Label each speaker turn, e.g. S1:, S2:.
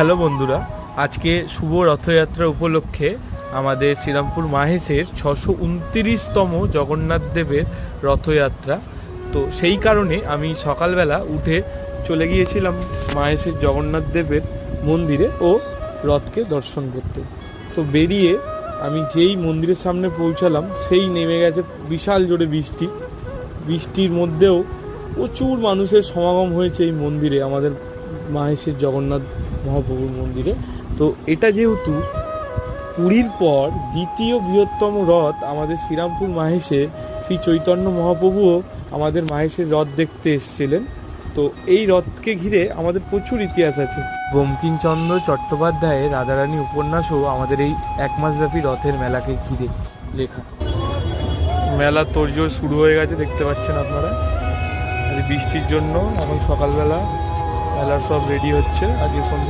S1: Hello বন্ধুরা, আজকে শুভ রথযাত্রা উপলক্ষে আমাদের শ্রীরামপুর মাহেশের ছশো উনতিরিশতম জগন্নাথ দেবের রথযাত্রা। তো সেই কারণে আমি সকালবেলা উঠে চলে গিয়েছিলাম মাহেশের জগন্নাথ দেবের মন্দিরে ও রথকে দর্শন করতে। তো বেরিয়ে আমি যেই মন্দিরের সামনে পৌঁছালাম, সেই নেমে গেছে বিশাল জোরে বৃষ্টি। বৃষ্টির মধ্যেও প্রচুর মানুষের সমাগম হয়েছে এই মন্দিরে, আমাদের মাহেশের জগন্নাথ মহাপ্রভুর মন্দিরে। তো এটা যেহেতু পুরীর পর দ্বিতীয় বৃহত্তম রথ আমাদের শ্রীরামপুর মাহেশে শ্রী চৈতন্য মহাপ্রভুও আমাদের মাহেশের রথ দেখতে এসেছিলেন। তো এই রথকে ঘিরে আমাদের প্রচুর ইতিহাস আছে। বঙ্কিমচন্দ্র চট্টোপাধ্যায়ের রাধারানী উপন্যাসও আমাদের এই এক মাসব্যাপী রথের মেলাকে ঘিরে লেখা। মেলা তোড়জোড় শুরু হয়ে গেছে দেখতে পাচ্ছেন আপনারা। বৃষ্টির জন্য এখন সকালবেলা মেলার সব রেডি হচ্ছে। আজকে সন্ধ্যে